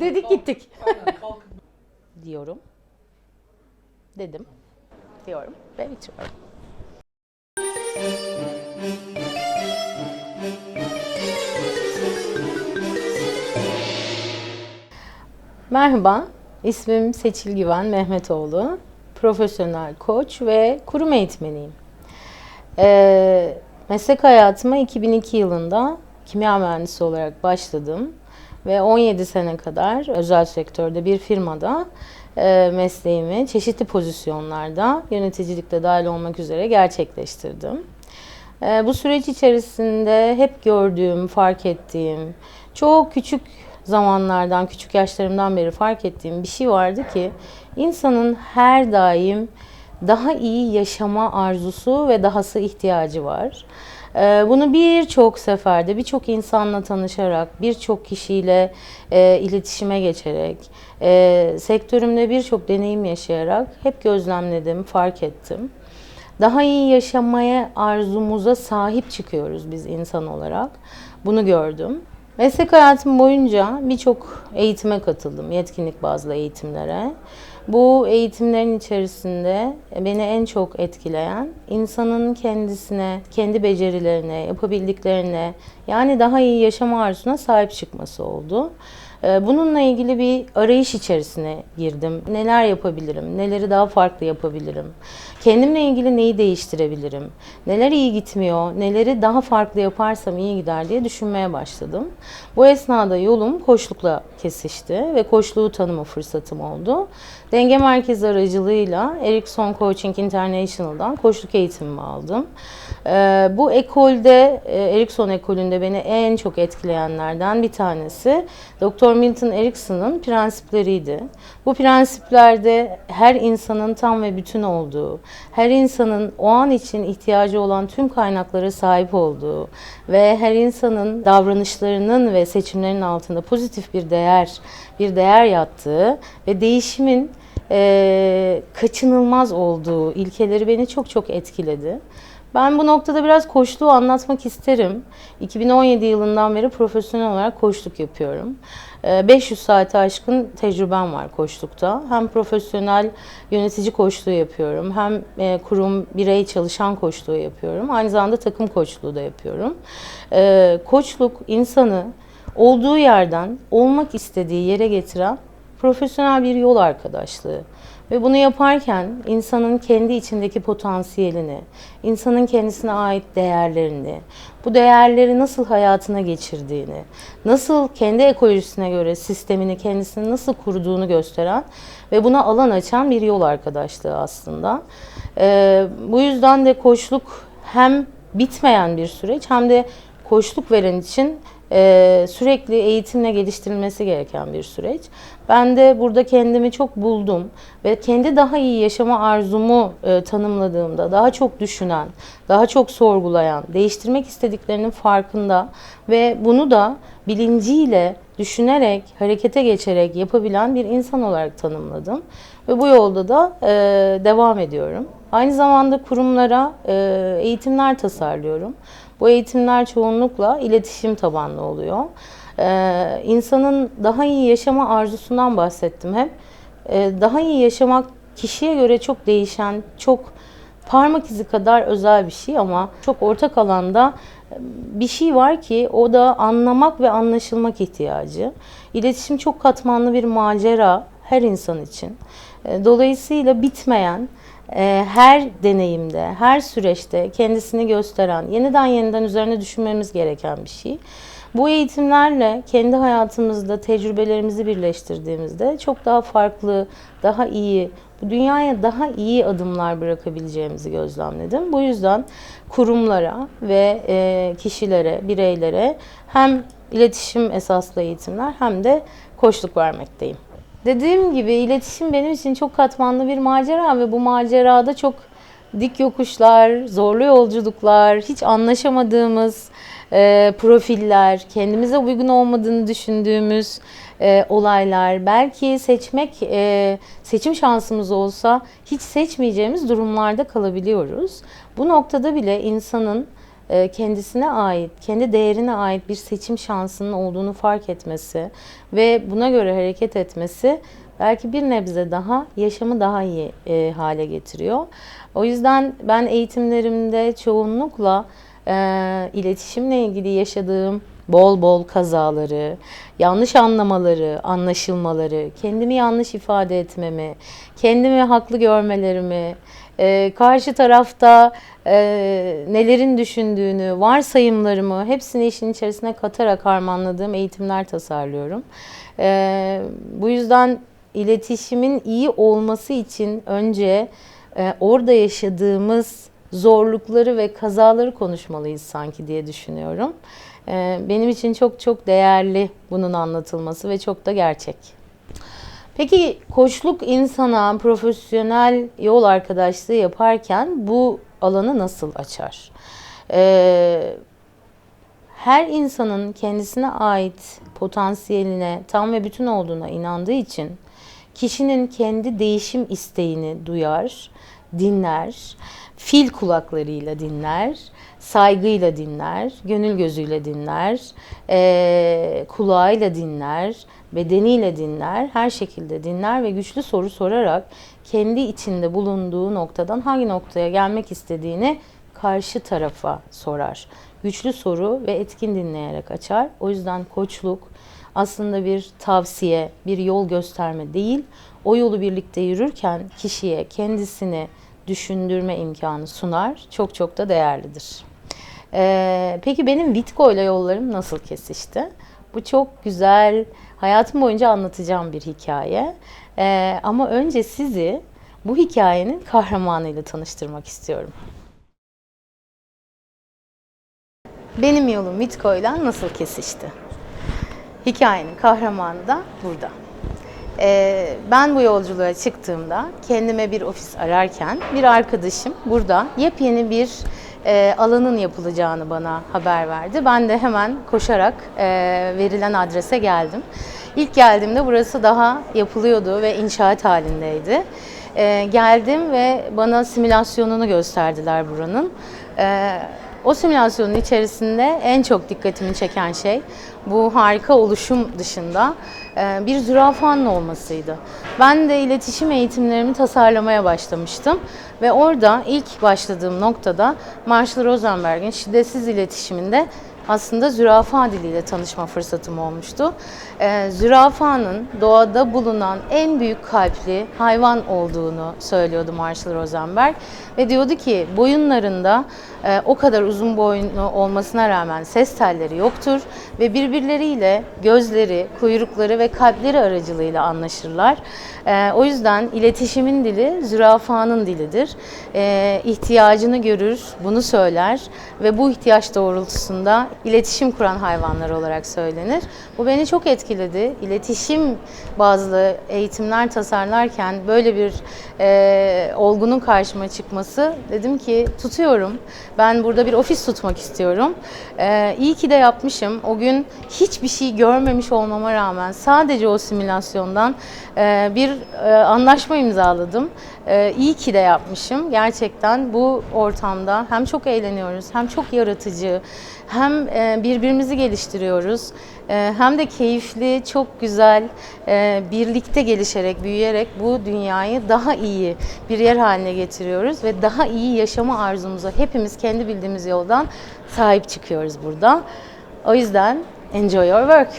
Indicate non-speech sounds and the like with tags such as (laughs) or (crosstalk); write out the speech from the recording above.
Dedik gittik. Aynen kalkıp (laughs) Diyorum. Dedim. Diyorum ve bitiriyorum. Merhaba, ismim Seçil Güven Mehmetoğlu. Profesyonel koç ve kurum eğitmeniyim. Ee, meslek hayatıma 2002 yılında kimya mühendisi olarak başladım ve 17 sene kadar özel sektörde bir firmada e, mesleğimi çeşitli pozisyonlarda yöneticilikte dahil olmak üzere gerçekleştirdim. Ee, bu süreç içerisinde hep gördüğüm, fark ettiğim, çok küçük zamanlardan, küçük yaşlarımdan beri fark ettiğim bir şey vardı ki insanın her daim daha iyi yaşama arzusu ve dahası ihtiyacı var. Ee, Bunu birçok seferde, birçok insanla tanışarak, birçok kişiyle e, iletişime geçerek, e, sektörümde birçok deneyim yaşayarak hep gözlemledim, fark ettim. Daha iyi yaşamaya arzumuza sahip çıkıyoruz biz insan olarak. Bunu gördüm. Meslek hayatım boyunca birçok eğitime katıldım, yetkinlik bazlı eğitimlere. Bu eğitimlerin içerisinde beni en çok etkileyen insanın kendisine, kendi becerilerine, yapabildiklerine yani daha iyi yaşama arzusuna sahip çıkması oldu. Ee, Bununla ilgili bir arayış içerisine girdim. Neler yapabilirim? Neleri daha farklı yapabilirim? Kendimle ilgili neyi değiştirebilirim? Neler iyi gitmiyor? Neleri daha farklı yaparsam iyi gider diye düşünmeye başladım. Bu esnada yolum koçlukla kesişti ve koçluğu tanıma fırsatım oldu. Denge Merkezi aracılığıyla Ericsson Coaching International'dan koçluk eğitimimi aldım. Ee, bu ekolde, e, Ericsson ekolünde beni en çok etkileyenlerden bir tanesi Dr. Milton Erickson'ın prensipleriydi. Bu prensiplerde her insanın tam ve bütün olduğu, her insanın o an için ihtiyacı olan tüm kaynaklara sahip olduğu ve her insanın davranışlarının ve seçimlerinin altında pozitif bir değer, bir değer yattığı ve değişimin eee, kaçınılmaz olduğu ilkeleri beni çok çok etkiledi. Ben bu noktada biraz koçluğu anlatmak isterim. 2017 yılından beri profesyonel olarak koçluk yapıyorum. Ee, 500 saate aşkın tecrübem var koçlukta. Hem profesyonel yönetici koçluğu yapıyorum, hem e, kurum, birey çalışan koçluğu yapıyorum. Aynı zamanda takım koçluğu da yapıyorum. Ee, Koçluk insanı olduğu yerden olmak istediği yere getiren profesyonel bir yol arkadaşlığı. Ve bunu yaparken insanın kendi içindeki potansiyelini, insanın kendisine ait değerlerini, bu değerleri nasıl hayatına geçirdiğini, nasıl kendi ekolojisine göre sistemini kendisini nasıl kurduğunu gösteren ve buna alan açan bir yol arkadaşlığı aslında. Ee, bu yüzden de koçluk hem bitmeyen bir süreç hem de koçluk veren için e, sürekli eğitimle geliştirilmesi gereken bir süreç. Ben de burada kendimi çok buldum ve kendi daha iyi yaşama arzumu e, tanımladığımda daha çok düşünen, daha çok sorgulayan, değiştirmek istediklerinin farkında ve bunu da bilinciyle düşünerek, harekete geçerek yapabilen bir insan olarak tanımladım. Ve bu yolda da e, devam ediyorum. Aynı zamanda kurumlara e, eğitimler tasarlıyorum. Bu eğitimler çoğunlukla iletişim tabanlı oluyor. Ee, insanın daha iyi yaşama arzusundan bahsettim hep. Ee, daha iyi yaşamak kişiye göre çok değişen, çok parmak izi kadar özel bir şey ama çok ortak alanda e, bir şey var ki o da anlamak ve anlaşılmak ihtiyacı. İletişim çok katmanlı bir macera her insan için. E, Dolayısıyla bitmeyen, her deneyimde, her süreçte kendisini gösteren, yeniden yeniden üzerine düşünmemiz gereken bir şey. Bu eğitimlerle kendi hayatımızda tecrübelerimizi birleştirdiğimizde çok daha farklı, daha iyi, bu dünyaya daha iyi adımlar bırakabileceğimizi gözlemledim. Bu yüzden kurumlara ve e, kişilere, bireylere hem iletişim esaslı eğitimler hem de koçluk vermekteyim. Dediğim gibi iletişim benim için çok katmanlı bir macera ve bu macerada çok dik yokuşlar, zorlu yolculuklar, hiç anlaşamadığımız e, profiller, kendimize uygun olmadığını düşündüğümüz e, olaylar, belki seçmek e, seçim şansımız olsa hiç seçmeyeceğimiz durumlarda kalabiliyoruz. Bu noktada bile insanın kendisine ait, kendi değerine ait bir seçim şansının olduğunu fark etmesi ve buna göre hareket etmesi belki bir nebze daha yaşamı daha iyi e, hale getiriyor. O yüzden ben eğitimlerimde çoğunlukla e, iletişimle ilgili yaşadığım bol bol kazaları, yanlış anlamaları, anlaşılmaları, kendimi yanlış ifade etmemi, kendimi haklı görmelerimi, e, karşı tarafta e, nelerin düşündüğünü, varsayımlarımı hepsini işin içerisine katarak harmanladığım eğitimler tasarlıyorum. E, bu yüzden iletişimin iyi olması için önce e, orada yaşadığımız zorlukları ve kazaları konuşmalıyız sanki diye düşünüyorum. E, benim için çok çok değerli bunun anlatılması ve çok da gerçek. Peki koçluk insana profesyonel yol arkadaşlığı yaparken bu alanı nasıl açar? Ee, her insanın kendisine ait potansiyeline tam ve bütün olduğuna inandığı için kişinin kendi değişim isteğini duyar, dinler, fil kulaklarıyla dinler, saygıyla dinler, gönül gözüyle dinler, eee, kulağıyla dinler, bedeniyle dinler, her şekilde dinler ve güçlü soru sorarak kendi içinde bulunduğu noktadan hangi noktaya gelmek istediğini karşı tarafa sorar. Güçlü soru ve etkin dinleyerek açar. O yüzden koçluk aslında bir tavsiye, bir yol gösterme değil. O yolu birlikte yürürken kişiye kendisini düşündürme imkanı sunar. Çok çok da değerlidir. Ee, peki benim Vitko ile yollarım nasıl kesişti? Bu çok güzel, hayatım boyunca anlatacağım bir hikaye. Ee, ama önce sizi bu hikayenin kahramanıyla tanıştırmak istiyorum. Benim yolum Vitko ile nasıl kesişti? Hikayenin kahramanı da burada. Ee, ben bu yolculuğa çıktığımda kendime bir ofis ararken bir arkadaşım burada yepyeni bir e, alanın yapılacağını bana haber verdi. Ben de hemen koşarak e, verilen adrese geldim. İlk geldiğimde burası daha yapılıyordu ve inşaat halindeydi. E, geldim ve bana simülasyonunu gösterdiler buranın. E, o simülasyonun içerisinde en çok dikkatimi çeken şey bu harika oluşum dışında e, bir zürafanın olmasıydı. Ben de iletişim eğitimlerimi tasarlamaya başlamıştım ve orada ilk başladığım noktada Marshall Rosenberg'in şiddetsiz iletişiminde aslında zürafa diliyle tanışma fırsatım olmuştu. Ee, zürafanın doğada bulunan en büyük kalpli hayvan olduğunu söylüyordu Marshall Rosenberg. Ve diyordu ki boyunlarında e, o kadar uzun boyunlu olmasına rağmen ses telleri yoktur ve birbirleriyle gözleri, kuyrukları ve kalpleri aracılığıyla anlaşırlar. E, o yüzden iletişimin dili zürafanın dilidir. E, ihtiyacını görür, bunu söyler ve bu ihtiyaç doğrultusunda iletişim kuran hayvanlar olarak söylenir. Bu beni çok etkiledi. İletişim bazlı eğitimler tasarlarken böyle bir e, olgunun karşıma çıkması dedim ki tutuyorum. Ben burada bir ofis tutmak istiyorum. E, iyi ki de yapmışım. O gün hiçbir şey görmemiş olmama rağmen sadece o simülasyondan bir e, anlaşma imzaladım. E, iyi ki de yapmışım. Gerçekten bu ortamda hem çok eğleniyoruz hem çok yaratıcı hem e, birbirimizi geliştiriyoruz e, hem de keyifli, çok güzel, e, birlikte gelişerek, büyüyerek bu dünyayı daha iyi bir yer haline getiriyoruz ve daha iyi yaşama arzumuza hepimiz kendi bildiğimiz yoldan sahip çıkıyoruz burada. O yüzden enjoy your work.